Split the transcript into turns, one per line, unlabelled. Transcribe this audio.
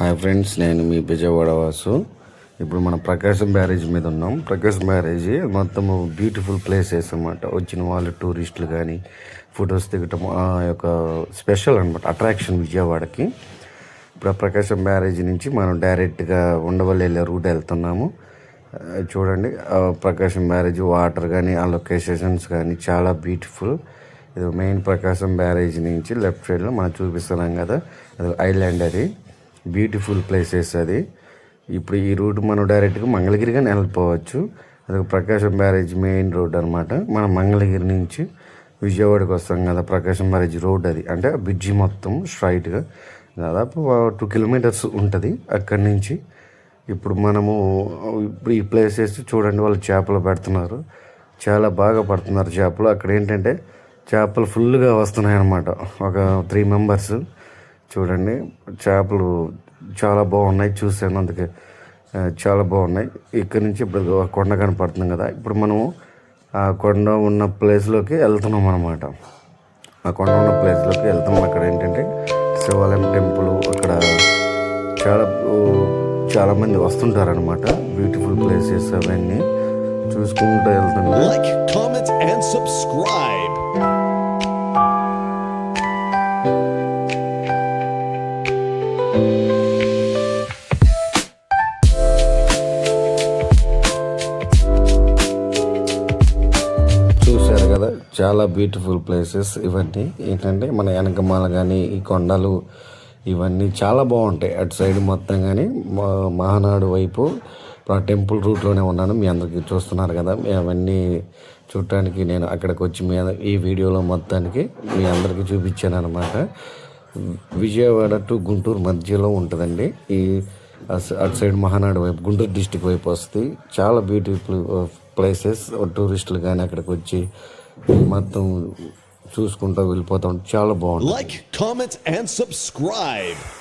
Hi friends నేను మీ విజయవాడ వాసు. ఇప్పుడు మన ప్రకాశం బ్యారేజ్ మీద ఉన్నాం. ప్రకాశం బ్యారేజ్ మొత్తం బ్యూటిఫుల్ ప్లేసెస్ అనమాట వచ్చిన వాళ్ళు టూరిస్టులు కానీ ఫొటోస్ దిగటం ఆ యొక్క స్పెషల్ అనమాట అట్రాక్షన్ విజయవాడకి. ఇప్పుడు ఆ ప్రకాశం బ్యారేజ్ నుంచి మనం డైరెక్ట్గా ఉండవల్లి వెళ్ళే రూట్ వెళ్తున్నాము. చూడండి ప్రకాశం బ్యారేజ్ వాటర్ కానీ ఆ లొకేషన్స్ కానీ చాలా బ్యూటిఫుల్ ఇది మెయిన్ ప్రకాశం బ్యారేజ్ నుంచి లెఫ్ట్ సైడ్లో మనం చూపిస్తున్నాం కదా అది ఐలాండ్ అది. బ్యూటిఫుల్ ప్లేసెస్ అది. ఇప్పుడు ఈ రూట్ మనం డైరెక్ట్గా మంగళగిరిగా వెళ్ళిపోవచ్చు. అది ప్రకాశం బ్యారేజ్ మెయిన్ రోడ్ అనమాట మనం మంగళగిరి నుంచి విజయవాడకి వస్తాం కదా ప్రకాశం బ్యారేజ్ రోడ్ అది. అంటే ఆ బ్రిడ్జి మొత్తం స్ట్రైట్గా దాదాపు టూ కిలోమీటర్స్ ఉంటుంది అక్కడి నుంచి. ఇప్పుడు మనము ఇప్పుడు ఈ ప్లేసెస్ చూడండి వాళ్ళు చేపలు పెడుతున్నారు. చాలా బాగా పడుతున్నారు చేపలు. అక్కడ ఏంటంటే చేపలు ఫుల్గా వస్తున్నాయి అన్నమాట ఒక త్రీ మెంబర్స్ చూడండి. చేపలు చాలా బాగున్నాయి చూశాను అందుకే చాలా బాగున్నాయి. ఇక్కడ నుంచి ఇప్పుడు కొండ కనపడుతుంది కదా ఇప్పుడు మనము ఆ కొండ ఉన్న ప్లేస్లోకి వెళ్తున్నాం అనమాట ఆ కొండ ఉన్న ప్లేస్లోకి వెళ్తున్నాం. అక్కడ ఏంటంటే శివాలయం టెంపుల్ అక్కడ చాలా చాలామంది వస్తుంటారనమాట వస్తుంటారు అనమాట బ్యూటిఫుల్ ప్లేసెస్ అవన్నీ చూసుకుంటూ వెళ్తుంటే కదా చాలా బ్యూటిఫుల్ ప్లేసెస్ ఇవన్నీ. ఏంటంటే మన వెనకమాల కానీ ఈ కొండలు ఇవన్నీ చాలా బాగుంటాయి. అటు సైడ్ మొత్తం కానీ మా- మహానాడు వైపు ఇప్పుడు ఆ టెంపుల్ రూట్లోనే ఉన్నాను. మీ అందరికీ చూస్తున్నారు కదా మీ అవన్నీ చూడటానికి నేను అక్కడికి వచ్చి మీ ఈ వీడియోలో మొత్తానికి మీ అందరికీ చూపించాను అనమాట విజయవాడ టు గుంటూరు మధ్యలో ఉంటుందండి. ఈ అటు సైడ్ మహానాడు వైపు గుంటూరు డిస్టిక్ వైపు వస్తుంది చాలా బ్యూటిఫుల్ ప్లేసెస్ uh, టూరిస్టులు కానీ అక్కడికి వచ్చి మొత్తం చూసుకుంటూ వెళ్ళిపోతూ. ఉంటాం చాలా బాగుంటుంది.
Like comment and subscribe